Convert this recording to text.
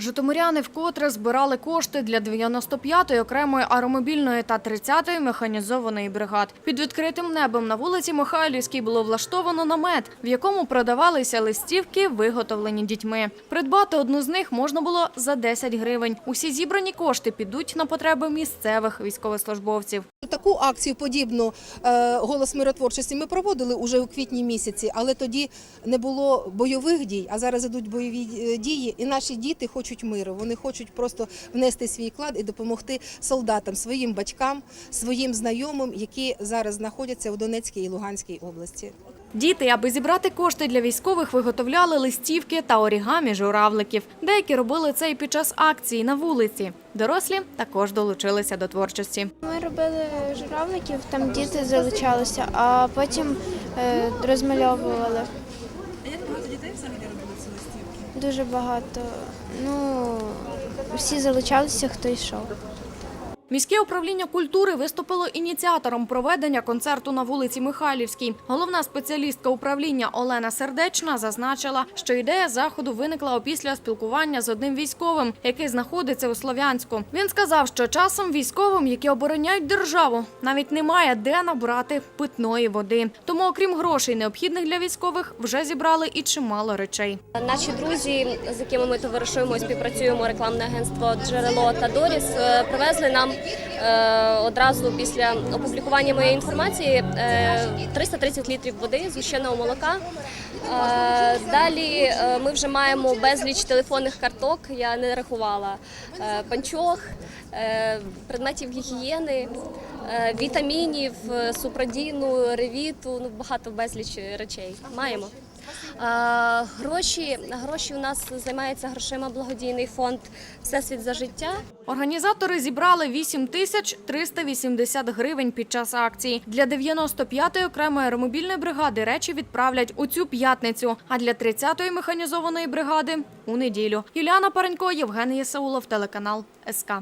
Житомиряни вкотре збирали кошти для 95-ї окремої аеромобільної та 30-ї механізованої бригад. Під відкритим небом на вулиці Михайлівській було влаштовано намет, в якому продавалися листівки, виготовлені дітьми. Придбати одну з них можна було за 10 гривень. Усі зібрані кошти підуть на потреби місцевих військовослужбовців. Таку акцію подібну е, голос миротворчості ми проводили уже у квітні місяці, але тоді не було бойових дій. А зараз ідуть бойові е, дії, і наші діти хочуть миру. Вони хочуть просто внести свій вклад і допомогти солдатам, своїм батькам, своїм знайомим, які зараз знаходяться у Донецькій і Луганській області. Діти, аби зібрати кошти для військових, виготовляли листівки та орігамі журавликів. Деякі робили це і під час акції на вулиці. Дорослі також долучилися до творчості. Ми робили журавликів, там діти залучалися, а потім е, розмальовували. А як багато дітей взагалі робили ці листівки? Дуже багато. Ну, всі залучалися, хто йшов. Міське управління культури виступило ініціатором проведення концерту на вулиці Михайлівській. Головна спеціалістка управління Олена Сердечна зазначила, що ідея заходу виникла опісля спілкування з одним військовим, який знаходиться у Слов'янську. Він сказав, що часом військовим, які обороняють державу, навіть немає де набрати питної води. Тому, окрім грошей, необхідних для військових, вже зібрали і чимало речей. Наші друзі, з якими ми товаришуємо, співпрацюємо, рекламне агентство Джерело та Доріс, е, привезли нам одразу після опублікування моєї інформації е, 330 літрів води згущеного молока. Е, Далі е, ми вже маємо безліч телефонних карток, я не рахувала е, панчох, е, предметів гігієни. е, Вітамінів, е, супрадіну, ревіту, ну багато безліч речей маємо. Е, Гроші гроші у нас займається грошима благодійний фонд Всесвіт за життя. Організатори зібрали 8 тисяч 380 гривень під час акції. Для 95-ї окремої аеромобільної бригади речі відправлять у цю п'ятницю, а для 30-ї механізованої бригади – у неділю. Юліана Паренько, Євген Єсаулов, телеканал СК.